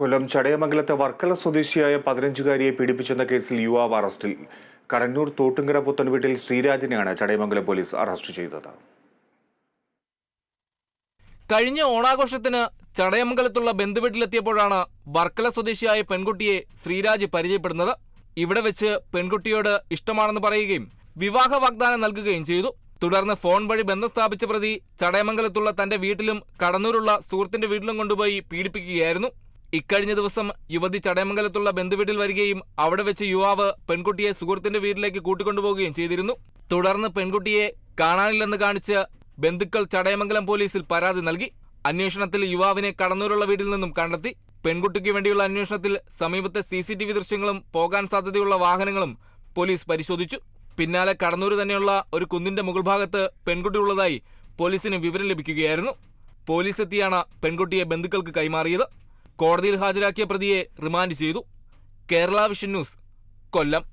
കൊല്ലം ചടയമംഗലത്തെ വർക്കല സ്വദേശിയായ പതിനഞ്ചുകാരിയെ പീഡിപ്പിച്ചെന്ന കേസിൽ യുവാവ് അറസ്റ്റിൽ. കടന്നൂർ തോട്ടുങ്കര പുത്തൻ വീട്ടിൽ ശ്രീരാജിനെയാണ് ചടയമംഗലം പോലീസ് അറസ്റ്റ് ചെയ്തത്. കഴിഞ്ഞ ഓണാഘോഷത്തിന് ചടയമംഗലത്തുള്ള ബന്ധുവീട്ടിലെത്തിയപ്പോഴാണ് വർക്കല സ്വദേശിയായ പെൺകുട്ടിയെ ശ്രീരാജ് പരിചയപ്പെടുന്നത്. ഇവിടെ വെച്ച് പെൺകുട്ടിയോട് ഇഷ്ടമാണെന്ന് പറയുകയും വിവാഹ വാഗ്ദാനം നൽകുകയും ചെയ്തു. തുടർന്ന് ഫോൺ വഴി ബന്ധം സ്ഥാപിച്ച പ്രതി ചടയമംഗലത്തുള്ള തന്റെ വീട്ടിലും കടന്നൂരുള്ള സുഹൃത്തിന്റെ വീട്ടിലും കൊണ്ടുപോയി പീഡിപ്പിക്കുകയായിരുന്നു. ഇക്കഴിഞ്ഞ ദിവസം യുവതി ചടയമംഗലത്തുള്ള ബന്ധുവീട്ടിൽ വരികയും അവിടെ വെച്ച് യുവാവ് പെൺകുട്ടിയെ സുഹൃത്തിന്റെ വീട്ടിലേക്ക് കൂട്ടിക്കൊണ്ടുപോകുകയും ചെയ്തിരുന്നു. തുടർന്ന് പെൺകുട്ടിയെ കാണാനില്ലെന്ന് കാണിച്ച് ബന്ധുക്കൾ ചടയമംഗലം പോലീസിൽ പരാതി നൽകി. അന്വേഷണത്തിൽ യുവാവിനെ കടന്നൂരുള്ള വീട്ടിൽ നിന്നും കണ്ടെത്തി. പെൺകുട്ടിക്ക് വേണ്ടിയുള്ള അന്വേഷണത്തിൽ സമീപത്തെ സി ദൃശ്യങ്ങളും പോകാൻ സാധ്യതയുള്ള വാഹനങ്ങളും പോലീസ് പരിശോധിച്ചു. പിന്നാലെ കടന്നൂർ തന്നെയുള്ള ഒരു കുന്നിന്റെ മുകൾ ഭാഗത്ത് പെൺകുട്ടി ഉള്ളതായി പോലീസിന് വിവരം ലഭിക്കുകയായിരുന്നു. പോലീസ് എത്തിയാണ് പെൺകുട്ടിയെ ബന്ധുക്കൾക്ക് കൈമാറിയത്. കോടതിയിൽ ഹാജരാക്കിയ പ്രതിയെ റിമാൻഡ് ചെയ്തു. Kerala vision news Kollam.